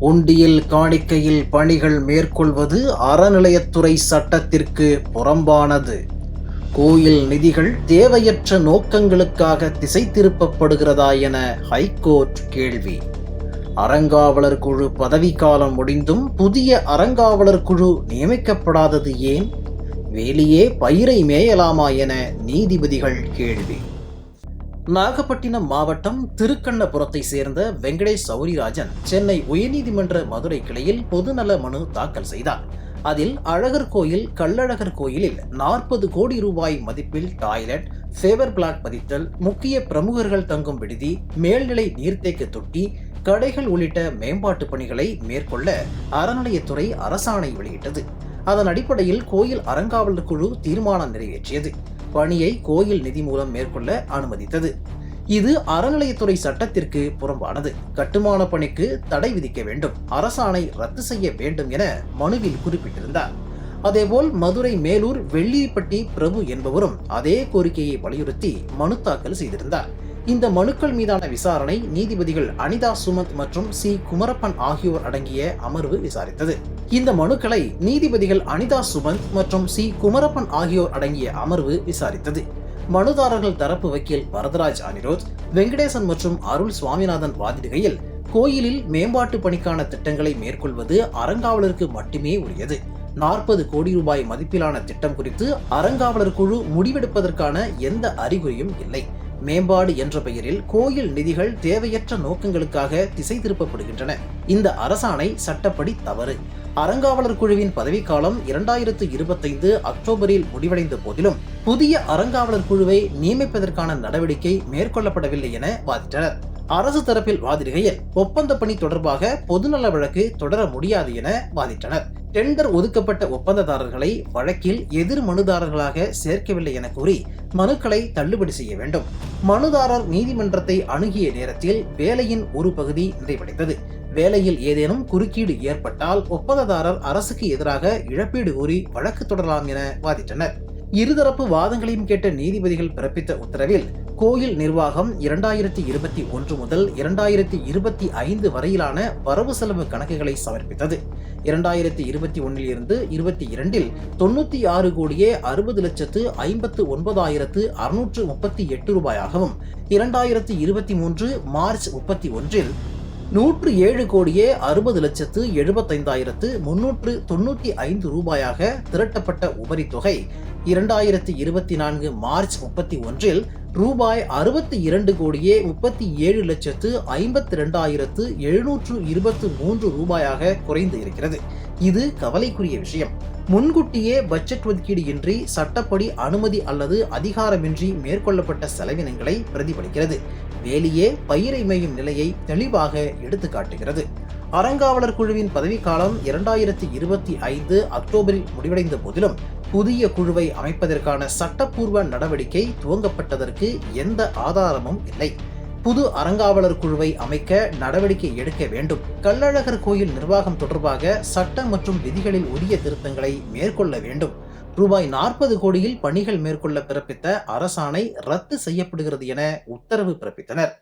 உண்டியில் காணிக்கையில் பணிகள் மேற்கொள்வது அறநிலையத்துறை சட்டத்திற்கு புறம்பானது. கோயில் நிதிகள் தேவையற்ற நோக்கங்களுக்காக திசை திருப்பப்படுகிறதா என ஹைகோர்ட் கேள்வி. அறங்காவலர் குழு பதவிக்காலம் முடிந்தும் புதிய அறங்காவலர் குழு நியமிக்கப்படாதது ஏன்? வேலியே பயிரை மேயலாமா என நீதிபதிகள் கேள்வி. நாகப்பட்டினம் மாவட்டம் திருக்கண்ணபுரத்தை சேர்ந்த வெங்கடேஷ் சௌரிராஜன் சென்னை உயர்நீதிமன்ற மதுரை கிளையில் பொதுநல மனு தாக்கல் செய்தார். அதில் அழகர் கோயில் கள்ளழகர் கோயிலில் நாற்பது கோடி ரூபாய் மதிப்பில் டாய்லெட் ஃபேவர் பிளாக் பதித்தல் முக்கிய பிரமுகர்கள் தங்கும் விடுதி மேல்நிலை நீர்த்தேக்க தொட்டி கடைகள் உள்ளிட்ட மேம்பாட்டு பணிகளை மேற்கொள்ள அறநிலையத்துறை அரசாணை வெளியிட்டது. அதன் அடிப்படையில் கோயில் அறங்காவலர் குழு தீர்மானம் நிறைவேற்றியது. பணியை கோயில் நிதி மூலம் மேற்கொள்ள அனுமதித்தது. இது அறநிலையத்துறை சட்டத்திற்கு புறம்பானது. கட்டுமான பணிக்கு தடை விதிக்க வேண்டும். அரசாணை ரத்து செய்ய வேண்டும் என மனுவில் குறிப்பிட்டிருந்தார். அதேபோல் மதுரை மேலூர் வெள்ளிப்பட்டி பிரபு என்பவரும் அதே கோரிக்கையை வலியுறுத்தி மனு தாக்கல் செய்திருந்தார். இந்த மனுக்கள் மீதான விசாரணை நீதிபதிகள் அனிதா சுமந்த் மற்றும் சி குமரப்பன் ஆகியோர் அடங்கிய அமர்வு விசாரித்தது. இந்த மனுக்களை நீதிபதிகள் அனிதா சுமந்த் மற்றும் சி. குமரப்பன் ஆகியோர் அடங்கிய அமர்வு விசாரித்தது. மனுதாரர்கள் தரப்பு வக்கீல் வரதராஜ் அனிரோத் வெங்கடேசன் மற்றும் அருள் சுவாமிநாதன் வாதிடுகையில் கோயிலில் மேம்பாட்டு பணிக்கான திட்டங்களை மேற்கொள்வது அறங்காவலருக்கு மட்டுமே உரியது. நாற்பது கோடி ரூபாய் மதிப்பிலான திட்டம் குறித்து அறங்காவலர் குழு முடிவெடுப்பதற்கான எந்த அறிகுறியும் இல்லை. மேம்பாடு என்ற பெயரில் கோயில் நிதிகள் தேவையற்ற நோக்கங்களுக்காக திசை திருப்பப்படுகின்றன. இந்த அரசாணை சட்டப்படி தவறு. அறங்காவலர் குழுவின் பதவிக்காலம் இரண்டாயிரத்து இருபத்தைந்து அக்டோபரில் முடிவடைந்த போதிலும் புதிய அறங்காவலர் குழுவை நியமிப்பதற்கான நடவடிக்கை மேற்கொள்ளப்படவில்லை என வாதிட்டனர். அரசு தரப்பில் வாதிடுகையில் ஒப்பந்த பணி தொடர்பாக பொதுநல வழக்கு தொடர முடியாது என வாதிட்டனர். டெண்டர் ஒதுக்கப்பட்ட ஒப்பந்ததாரர்களை வழக்கில் எதிர் மனுதாரர்களாக சேர்க்கவில்லை என கூறி மனுக்களை தள்ளுபடி செய்ய வேண்டும். மனுதாரர் நீதிமன்றத்தை அணுகிய நேரத்தில் வேலையின் ஒரு பகுதி நிறைவடைந்தது. வேலையில் ஏதேனும் குறுக்கீடு ஏற்பட்டால் ஒப்பந்ததாரர் அரசுக்கு எதிராக இழப்பீடு கூறி வழக்கு தொடரலாம் என வாதிட்டனர். இருதரப்பு வாதங்களையும் கேட்ட நீதிபதிகள் பிறப்பித்த உத்தரவில் கோயில் நிர்வாகம் இரண்டாயிரத்தி இருபத்தி ஒன்று முதல் இரண்டாயிரத்தி இருபத்தி ஐந்து வரையிலான வரவு செலவு கணக்குகளை சமர்ப்பித்தது. இரண்டாயிரத்தி இருபத்தி ஒன்றில் இருந்து இருபத்தி இரண்டில் தொண்ணூற்றி ஆறு கோடியே அறுபது லட்சத்து ஐம்பத்து ஒன்பதாயிரத்து அறுநூற்று முப்பத்தி எட்டு ரூபாயாகவும் இரண்டாயிரத்தி இருபத்தி மூன்று மார்ச் முப்பத்தி ஒன்றில் நூற்று ஏழு கோடியே அறுபது லட்சத்து எழுபத்தைந்தாயிரத்து முன்னூற்று தொண்ணூற்றி ஐந்து ரூபாயாக திரட்டப்பட்ட உபரி தொகை இரண்டாயிரத்தி இருபத்தி நான்கு மார்ச் முப்பத்தி ஒன்றில் ரூபாய் அறுபத்தி இரண்டு கோடியே முப்பத்தி ஏழு லட்சத்து ஐம்பத்தி ரெண்டாயிரத்து எழுநூற்று இருபத்து மூன்று ரூபாயாக குறைந்து இருக்கிறது. இது கவலைக்குரிய விஷயம். முன்கூட்டியே பட்ஜெட் ஒதுக்கீடு இன்றி சட்டப்படி அனுமதி அல்லது அதிகாரமின்றி மேற்கொள்ளப்பட்ட செலவினங்களை பிரதிபலிக்கிறது. வேலியே பயிரை மேயும் நிலையை தெளிவாக எடுத்து காட்டுகிறது அறங்காவலர் குழுவின் பதவிக்காலம் இரண்டாயிரத்தி இருபத்தி ஐந்து அக்டோபரில் முடிவடைந்த போதிலும் புதிய குழுவை அமைப்பதற்கான சட்டப்பூர்வ நடவடிக்கை துவங்கப்பட்டதற்கு எந்த ஆதாரமும் இல்லை. புது அறங்காவலர் குழுவை அமைக்க நடவடிக்கை எடுக்க வேண்டும். கள்ளழகர் கோயில் நிர்வாகம் தொடர்பாக சட்ட மற்றும் விதிகளில் உரிய திருத்தங்களை மேற்கொள்ள வேண்டும். ரூபாய் நாற்பது கோடியில் பணிகள் மேற்கொள்ள பிறப்பித்த அரசாணை ரத்து செய்யப்படுகிறது என உத்தரவு பிறப்பித்தனர்.